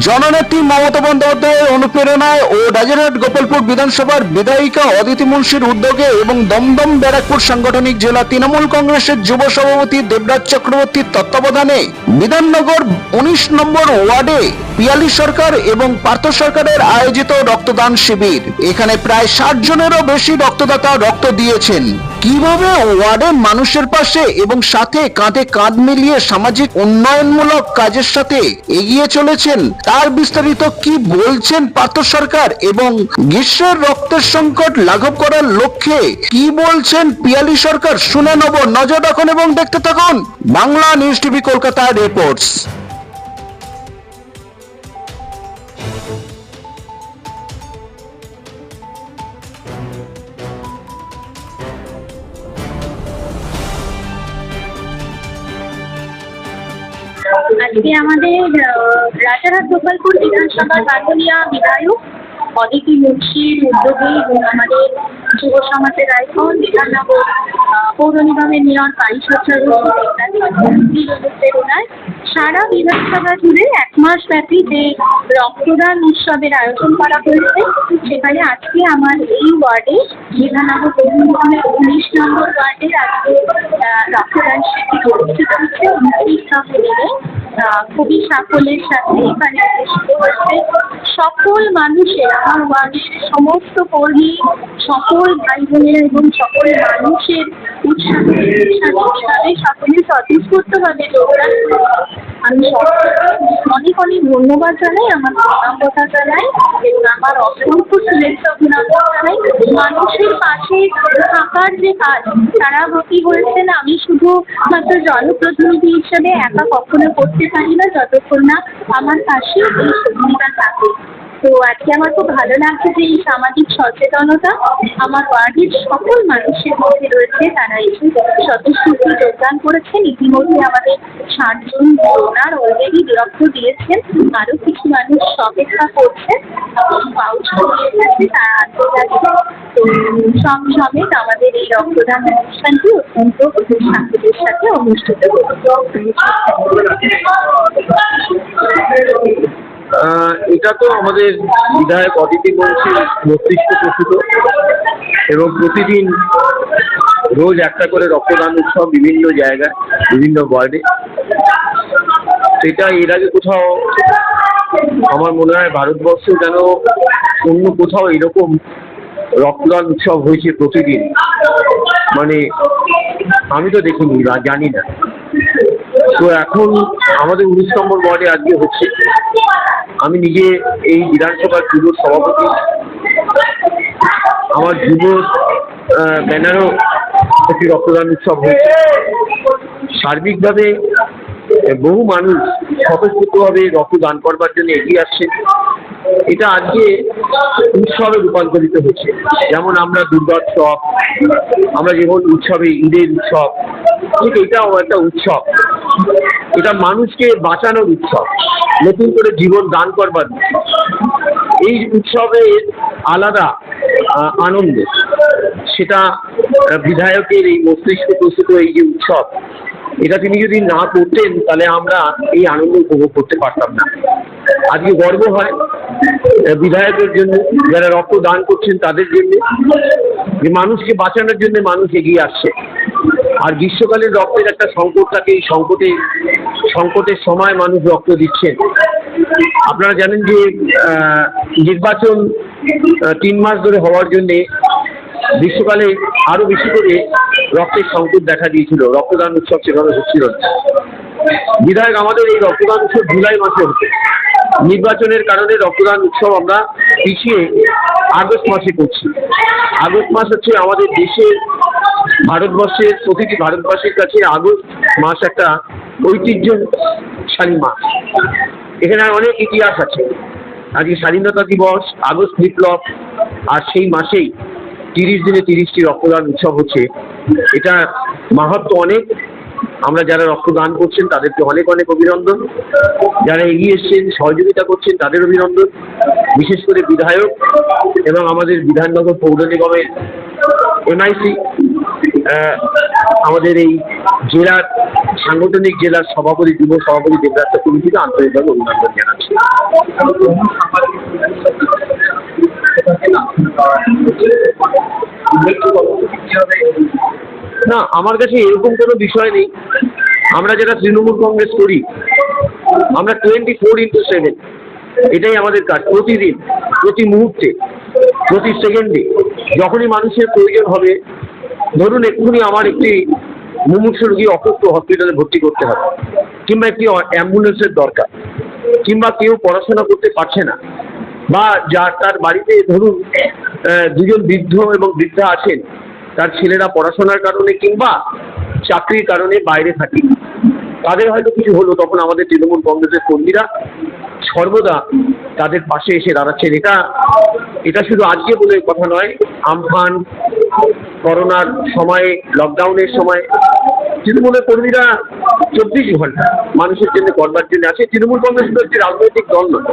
জননেত্রী মমতা বন্দ্যোপাধ্যায়ের অনুপ্রেরণায় ও রাজারহাট গোপালপুর বিধানসভার বিধায়িকা অদিতি মুন্সির উদ্যোগে এবং দমদম ব্যারাকপুর সাংগঠনিক জেলা তৃণমূল কংগ্রেসের যুব সভাপতি দেবরাজ চক্রবর্তীর তত্ত্বাবধানে বিধাননগর উনিশ নম্বর ওয়ার্ডে পিয়ালি সরকার এবং পার্থ সরকারের আয়োজিত রক্তদান শিবির। এখানে প্রায় ষাট জনেরও বেশি রক্তদাতা রক্ত দিয়েছেন। কীভাবে ওয়ার্ডের মানুষের পাশে এবং সাথে কাঁধে কাঁধ মিলিয়ে সামাজিক উন্নয়নমূলক কাজের সাথে এগিয়ে চলেছেন, তার বিস্তারিত কি বলছেন পার্থ সরকার এবং গ্রীষ্মের রক্তের সংকট লাঘব করার লক্ষ্যে কি বলছেন পিয়ালি সরকার? শুনে নেব। নজর রাখুন এবং দেখতে থাকুন Bangla news TV Kolkata reports আজকে আমাদের রাজারহাট গোপালপুর বিধানসভার বাদলিয়া বিধায়ক অদিতি মুন্সির উদ্যোগে এবং আমাদের যুব সমাজের আইকন বিধাননগর পৌর নিগমের মেয়র পারিষদ সারা বিধানসভা জুড়ে এক মাস ব্যাপী যে রক্তদান উৎসবের আয়োজন করা হয়েছে, সেখানে আজকে আমার এই ওয়ার্ডে উনিশ নম্বর খুবই সাফল্যের সাথে এখানে সকল মানুষের, আমার ওয়ার্ডের সমস্ত কর্মী, সকল ভাই বোনের এবং সকল মানুষের উৎসাহে উৎসাহে সকলে যোগদান করেছে। আমি অনেক অনেক ধন্যবাদ জানাই, আমার কথা জানাই। এবং আমার অসংখ্য শুভেচ্ছা অভিনন্দন জানাই। মানুষের পাশে থাকার যে কাজ, তারা কি বলছেন, আমি শুধু মাত্র জনপ্রতিনিধি হিসাবে একা কখনো করতে পারি না যতক্ষণ না আমার পাশে এই সুবিধা থাকে তো আজকে আমার খুব ভালো লাগছে যে এই সামাজিক সচেতনতা আমার ওয়ার্ডের সকল মানুষের মধ্যে রয়েছে। তারা এসে স্বতঃস্ফূর্ত যোগদান করেছেন। ইতিমধ্যে আমাদের ষাটজন ডোনার অলরেডি রক্ত দিয়েছেন। আরও কিছু মানুষ অপেক্ষা করছে পাউচ দিয়ে তারা আনতে যাচ্ছে। তো সব সমেত আমাদের এই রক্তদান অনুষ্ঠানটি অত্যন্ত সাফল্যের সাথে অনুষ্ঠিত আহ, এটা তো আমাদের বিধায়ক অদিতি বংশী মস্তিষ্ক প্রসূত এবং প্রতিদিন রোজ একটা করে রক্তদান উৎসব বিভিন্ন জায়গায়, বিভিন্ন ওয়ার্ডে। সেটা এর আগে কোথাও আমার মনে হয় ভারতবর্ষে যেন অন্য কোথাও এরকম রক্তদান উৎসব হয়েছে প্রতিদিন। মানে আমি তো দেখিনি জানি না। তো এখন আমাদের উনিশ নম্বর ওয়ার্ডে আজকে হচ্ছে। আমি নিজে এই বিধানসভার যুব সভাপতি। আমার যুব ব্যানারও একটি রক্তদান উৎসব হয়েছে। সার্বিকভাবে বহু মানুষ স্বতঃস্ফূর্তভাবে রক্তদান করবার জন্য এগিয়ে আসছে এটা আজকে উৎসবে রূপান্তরিত হচ্ছে যেমন আমরা দুর্গোৎসব আমরা যেমন উৎসবে ঈদের উৎসব, ঠিক এটাও একটা উৎসব। এটা মানুষকে বাঁচানোর উৎসব। নতুন করে জীবন দান করবার এই উৎসবের আলাদা আনন্দ। সেটা বিধায়কের এই মস্তিষ্ক প্রস্তুত এই যে উৎসব, এটা তিনি যদি না করতেন, তাহলে আমরা এই আনন্দ উপভোগ করতে পারতাম না। আজকে গর্ব হয় বিধায়কের জন্য, যারা রক্ত দান করছেন তাদের জন্য, যে মানুষকে বাঁচানোর জন্য মানুষ এগিয়ে আসছে। আর গ্রীষ্মকালের রক্তের একটা সংকট থাকে, এই সংকটে, সংকটের সময় মানুষ রক্ত দিচ্ছেন আপনারা জানেন যে নির্বাচন তিন মাস ধরে হওয়ার জন্যে গ্রীষ্মকালে আরও বেশি করে রক্তের সংকট দেখা দিয়েছিল। রক্তদান উৎসব সেভাবে হচ্ছিল না। বিধায়ক, আমাদের এই রক্তদান উৎসব জুলাই মাসে হতো নির্বাচনের কারণে রক্তদান উৎসব আমরা পিছিয়ে আগস্ট মাসে করছি। আগস্ট মাস হচ্ছে আমাদের দেশের ভারতবর্ষের প্রতিটি ভারতবাসীর কাছে আগস্ট মাস একটা ঐতিহ্যশালী মাস। এখানে অনেক ইতিহাস আছে। আজকে স্বাধীনতা দিবস, আগস্ট বিপ্লব, আর সেই মাসেই তিরিশ দিনে তিরিশটি রক্তদান উৎসব হচ্ছে। এটা মাহাত্ম অনেক। আমরা যারা রক্তদান করছেন, তাদেরকে অনেক অনেক অভিনন্দন। যারা এগিয়ে এসছেন, সহযোগিতা করছেন, তাদের অভিনন্দন। বিশেষ করে বিধায়ক এবং আমাদের বিধাননগর পৌর নিগমের এমআইসি আমাদের এই জেলার সাংগঠনিক জেলার সভাপতি, যুব সভাপতি দেবরাজ কমিটিকে আন্তরিকভাবে অভিনন্দন জানাচ্ছি। না, আমার কাছে এরকম কোনো বিষয় নেই। আমরা যেটা তৃণমূল কংগ্রেস করি, আমরা টোয়েন্টি ফোর ইন্টু সেভেন এটাই আমাদের কাজ। প্রতিদিন, প্রতি মুহূর্তে, প্রতি সেকেন্ডে, যখনই মানুষের প্রয়োজন হবে ধরুন এক্ষুনি আমার একটি মুমূর্ষ রোগী অসুস্থ হসপিটালে ভর্তি করতে হবে, কিংবা একটি অ্যাম্বুলেন্সের দরকার, কিংবা কেউ পড়াশোনা করতে পারছে না, বা যার তার বাড়িতে ধরুন দুজন বৃদ্ধ এবং বৃদ্ধা আছেন, তার ছেলেরা পড়াশোনার কারণে কিংবা চাকরির কারণে বাইরে থাকে, তাদের হয়তো কিছু হলো, তখন আমাদের তৃণমূল কংগ্রেসের কর্মীরা সর্বদা তাদের পাশে এসে দাঁড়াচ্ছেন। এটা এটা শুধু আজকে বলে কথা নয়, আমফান করোনার সময়ে লকডাউনের সময়, তৃণমূলের কর্মীরা চব্বিশ ঘণ্টা মানুষের জন্য করবার জন্য আছে তৃণমূল কংগ্রেস শুধু একটি রাজনৈতিক দল নয়।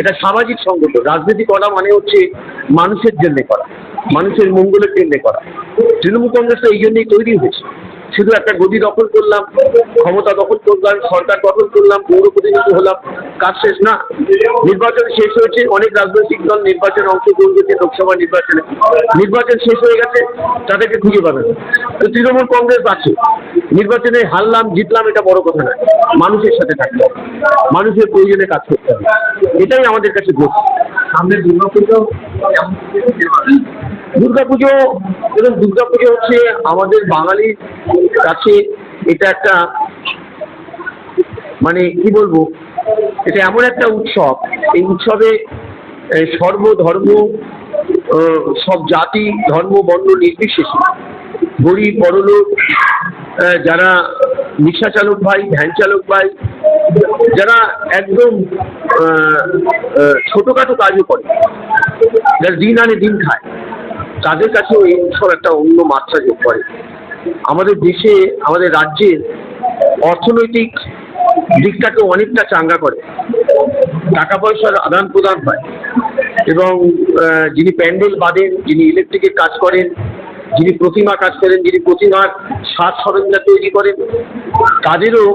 এটা সামাজিক সংগঠন। রাজনীতি করা মানে হচ্ছে মানুষের জন্য করা, মানুষের মঙ্গলের জন্য করা। তৃণমূল কংগ্রেস তো এই জন্যই তৈরি হয়েছে। শুধু একটা গদি দখল করলাম, ক্ষমতা দখল করলাম, সরকার গঠন করলাম, পৌর প্রতিনিধি হলাম, কাজ শেষ না। নির্বাচন শেষ হয়েছে, অনেক রাজনৈতিক দল নির্বাচনে অংশগ্রহণ করছে, লোকসভা নির্বাচনে। নির্বাচন শেষ হয়ে গেছে, তাদেরকে খুঁজে পাবে তো তৃণমূল কংগ্রেস আছে। নির্বাচনে হারলাম, জিতলাম, এটা বড় কথা নয়। মানুষের সাথে থাকতে মানুষের প্রয়োজনে কাজ করতে হবে। এটাই আমাদের কাছে গোছ সামনে দুর্গাপুজো দুর্গাপুজো এবং দুর্গাপুজো হচ্ছে আমাদের বাঙালির কাছে এটা একটা মানে কি বলব, এটা এমন একটা উৎসব। এই উৎসবে সর্বধর্ম সব জাতি, ধর্ম, বর্ণ নির্বিশেষে গরিব, বড়লোক যারা রিক্সা চালক ভাই, ভ্যান চালক ভাই যারা একদম ছোটখাটো কাজও করে, যারা দিন আনে দিন খায়, তাদের কাছেও এই উৎসব একটা অন্য মাত্রা যোগ করে। আমাদের দেশে, আমাদের রাজ্যের অর্থনৈতিক দিকটাকে অনেকটা চাঙ্গা করে। টাকা পয়সার আদান প্রদান হয় এবং যিনি প্যান্ডেল বাঁধেন, যিনি ইলেকট্রিকের কাজ করেন, যিনি প্রতিমা কাজ করেন, যিনি প্রতিমার সাজ সরঞ্জাম তৈরি করেন, তাদেরও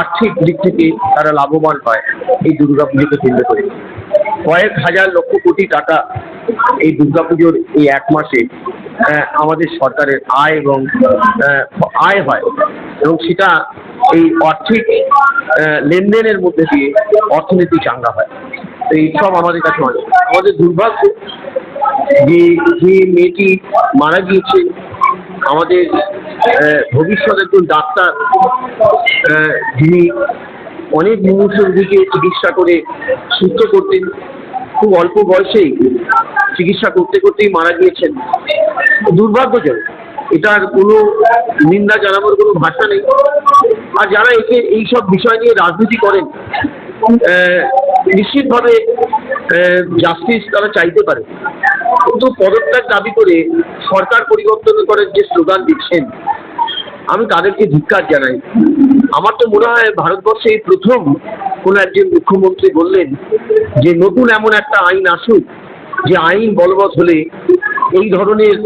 আর্থিক দিক থেকে তারা লাভবান হয় এই দুর্গা পুজোকে কেন্দ্র করে। কয়েক হাজার লক্ষ কোটি টাকা এই দুর্গাপুজোর এই এক মাসে আমাদের সরকারের আয় এবং আয় হয় এবং সেটা এই আর্থিক লেনদেনের মধ্যে দিয়ে অর্থনীতি চাঙ্গা হয়। তো এই সব আমাদের কাছে অনেক। আমাদের দুর্ভাগ্য যে যে মেয়েটি মারা গিয়েছে আমাদের ভবিষ্যৎ একজন ডাক্তার যিনি অনেক মুমূর্ষ রোগীকে চিকিৎসা করে সুস্থ করতেন, খুব অল্প বয়সেই চিকিৎসা করতে করতেই মারা গিয়েছেন। দুর্ভাগ্যজনক। এটার কোনো নিন্দা জানানোর কোনো ভাষা নেই। আর যারা একে এইসব বিষয় নিয়ে রাজনীতি করেন নিশ্চিতভাবে জাস্টিস তারা চাইতে পারে। কিন্তু পদত্যাগ দাবি করে সরকার পরিবর্তন করার যে স্লোগান দিচ্ছেন, আমি তাদেরকে ধিক্কার জানাই। আমার তো মনে হয় ভারতবর্ষে এই প্রথম কোন একজন মুখ্যমন্ত্রী বললেন যে নতুন এমন একটা আইন আসুক, যে আইন বলবৎ হলে এই ধরনের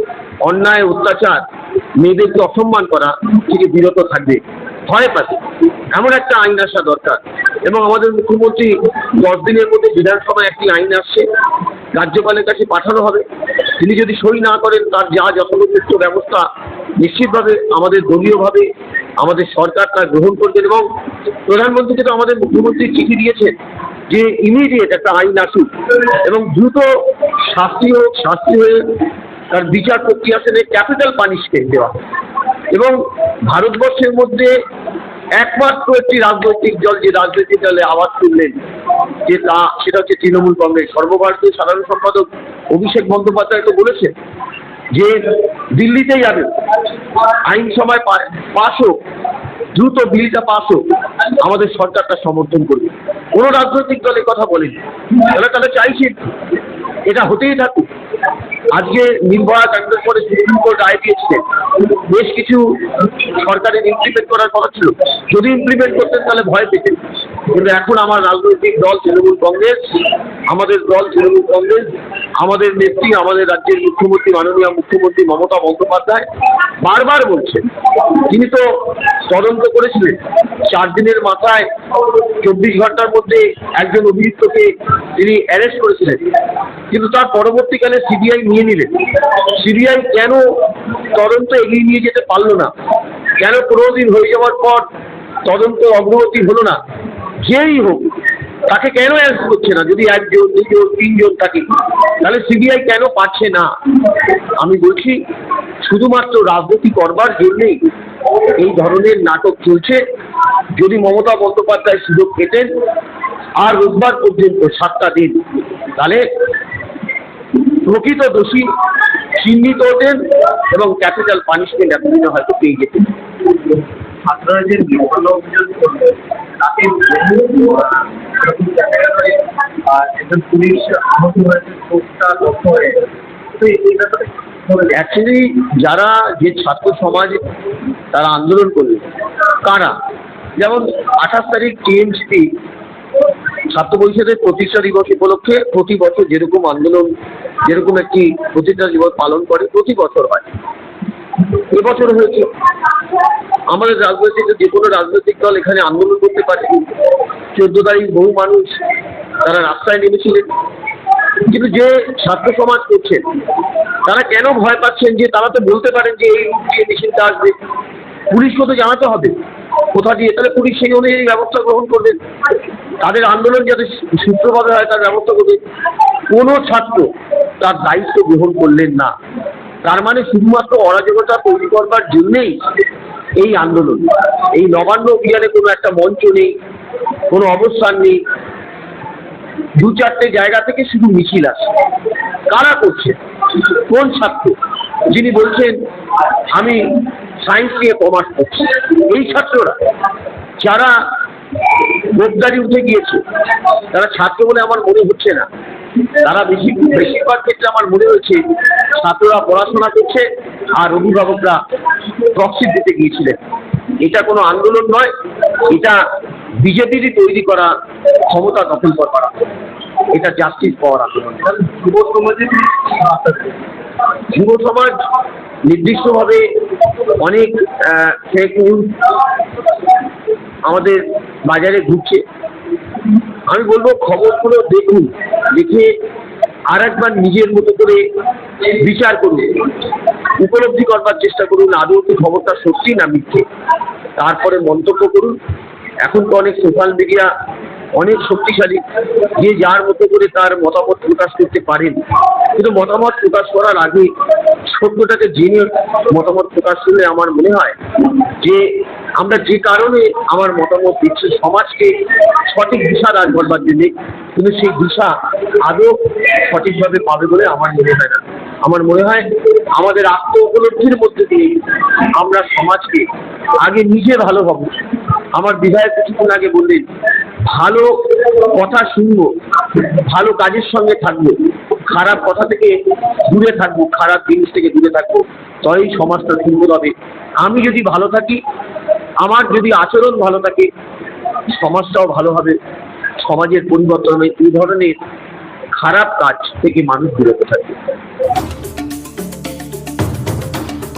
অন্যায়, অত্যাচার মেয়েদেরকে অসম্মান করা থেকে বিরত থাকবে। ভয় পাবে এমন একটা আইন আসা দরকার। এবং আমাদের মুখ্যমন্ত্রী দশ দিনের মধ্যে বিধানসভায় একটি আইন আসছে, রাজ্যপালের কাছে পাঠানো হবে। তিনি যদি সই না করেন, তার যা যথোপযুক্ত ব্যবস্থা নিশ্চিতভাবে আমাদের দলীয়ভাবে আমাদের সরকার তা গ্রহণ করবেন এবং প্রধানমন্ত্রীকে তো আমাদের মুখ্যমন্ত্রী চিঠি দিয়েছেন যে ইমিডিয়েট একটা আইন আসুক এবং দ্রুত শাস্তি হোক, শাস্তি হয়ে তার বিচার প্রক্রিয়া ক্যাপিটাল পানিশমেন্ট দেওয়া। এবং ভারতবর্ষের মধ্যে একমাত্র একটি রাজনৈতিক দল যে রাজনৈতিক দলে আওয়াজ তুললেন, যে তা, সেটা হচ্ছে তৃণমূল কংগ্রেস। সর্বভারতীয় সাধারণ সম্পাদক অভিষেক বন্দ্যোপাধ্যায় তো বলেছেন যে দিল্লিতে যাবে। আইন সময় পাশ হোক, দ্রুত বিলটা পাশ হোক, আমাদের সরকারটা সমর্থন করবে। কোনো রাজনৈতিক দল এ কথা বলেনি। তাহলে তাহলে চাইছে এটা হতেই থাকুক। আজকে নির্ভয়া কাণ্ডের পরে সুপ্রিম কোর্ট রায় দিয়েছিলেন। বেশ কিছু সরকারের ইমপ্লিমেন্ট করার কথা ছিল। যদি ইমপ্লিমেন্ট করতেন তাহলে ভয় পেতেন। কিন্তু এখন আমার রাজনৈতিক দল তৃণমূল কংগ্রেস, আমাদের দল তৃণমূল কংগ্রেস, আমাদের নেত্রী, আমাদের রাজ্যের মুখ্যমন্ত্রী, মাননীয় মুখ্যমন্ত্রী মমতা বন্দ্যোপাধ্যায় বারবার বলছেন, তিনি তো তদন্ত করেছিলেন, চার দিনের মাথায় চব্বিশ ঘণ্টার মধ্যে একজন অভিযুক্তকে তিনি অ্যারেস্ট করেছিলেন, কিন্তু তার পরবর্তীকালে সিবিআই নিয়ে নিলেন। সিবিআই কেন তদন্ত এগিয়ে নিয়ে যেতে পারল না? কেন পনেরো দিন হয়ে যাওয়ার পর তদন্ত অগ্রগতি হলো না? যেই হোক, তাকে কেন অ্যারেস্ট করছে না? যদি একজন দুজন তিনজন থাকে, তাহলে সিবিআই কেন পাচ্ছে না? আমি বলছি, শুধুমাত্র রাজনীতি করবার জন্যেই এই ধরনের নাটক চলছে। যদি মমতা বন্দ্যোপাধ্যায় সুযোগ পেতেন, আর রোববার পর্যন্ত, সাতটা দিন, তাহলে প্রকৃত দোষী চিহ্নিত হতেন এবং ক্যাপিটাল পানিশমেন্ট এতদিনে হয়তো পেয়ে যেতেন ছাত্ররা যে বিফল অভিযোগ করল তাকে একজন পুলিশ আহত হয়েছে কোর্টটা লক্ষ হয়ে গেছে। তো এই ব্যাপারে অ্যাকচুয়ালি যারা যে ছাত্র সমাজ তারা আন্দোলন করলেন কারা? যেমন আঠাশ তারিখ টিএমসিপি ছাত্র পরিষদের প্রতিষ্ঠা দিবস উপলক্ষে প্রতি বছর যেরকম আন্দোলন যেরকম একটি প্রতিষ্ঠা দিবস পালন করে, প্রতি বছর হয়। এবছর হয়েছে, আমাদের রাজনৈতিক, যে কোনো রাজনৈতিক দল এখানে আন্দোলন করতে পারে। চোদ্দ তারিখ বহু মানুষ তারা রাস্তায় নেমেছিলেন। কিন্তু যে ছাত্র সমাজ করছেন তারা কেন ভয় পাচ্ছেন যে তারা তো বলতে পারেন যে এই রুট দিয়ে মেশিনটা আসবে? পুলিশকে তো জানাতে হবে। কোথা দিয়ে? তাহলে পুলিশ সেই অনুযায়ী ব্যবস্থা গ্রহণ করবে। তাদের আন্দোলন যাতে সূত্রভাবে হয়, তার ব্যবস্থা করবে। কোনো ছাত্র তার দায়িত্ব গ্রহণ করলেন না। তার মানে শুধুমাত্র অরাজকতা তৈরি করবার জন্যেই এই আন্দোলন। এই নবান্ন অভিযানে কোনো একটা মঞ্চ নেই, কোনো অবস্থান নেই। দু চারটে জায়গা থেকে শুধু মিছিল আসে। কারা করছে? কোন ছাত্র? যিনি বলছেন, আমি সায়েন্স নিয়ে কমার্স করছি। এই ছাত্ররা, যারা গোপদারি উঠে গিয়েছে, তারা ছাত্র বলে আমার মনে হচ্ছে না। তারা বেশি বেশিরভাগ ক্ষেত্রে আমার মনে হয়েছে ছাত্ররা পড়াশোনা করছে আর অভিভাবকরা প্রক্সি দিতে গিয়েছিলেন। এটা কোনো আন্দোলন নয়, এটা বিজেপিরই তৈরি করা ক্ষমতা দখল আন্দোলন। এটা জাস্টিস পাওয়ার আন্দোলন। যুব সমাজে কি বার্তা যুব সমাজ নির্দিষ্টভাবে অনেক ফেক আমাদের বাজারে ঘুরছে। আমি বলব খবরগুলো দেখুন দেখে আর একবার নিজের মতো করে বিচার করুন। উপলব্ধি করবার চেষ্টা করুন, আদৌ কি খবরটা সত্যি না মিথ্যে। তারপরে মন্তব্য করুন। এখন তো অনেক সোশ্যাল মিডিয়া অনেক শক্তিশালী, যে যার মতো করে তার মতামত প্রকাশ করতে পারেন। কিন্তু মতামত প্রকাশ করার আগে সত্যটাকে জেনে মতামত প্রকাশ করলে আমার মনে হয় যে আমরা যে কারণে আমার মতামত দিচ্ছি, সমাজকে সঠিক দিশা দান করবার জন্যে কিন্তু সেই দিশা আদৌ সঠিকভাবে পাবে বলে আমার মনে হয় না। আমার মনে হয় আমাদের আত্ম উপলব্ধির মধ্যে দিয়ে আমরা সমাজকে আগে নিজে ভালো হব আমার বিধায়ক কিছুক্ষণ আগে বললেন, ভালো কথা শুনব, ভালো কাজের সঙ্গে থাকব, খারাপ কথা থেকে দূরে থাকব, খারাপ জিনিস থেকে দূরে থাকব, তবেই সমাজটা সুন্দর হবে। আমি যদি ভালো থাকি আমার যদি আচরণ ভালো থাকে, সমাজটাও ভালো হবে, সমাজের পরিবর্তন হবে, এই ধরনের খারাপ কাজ থেকে মানুষ বিরত থাকবে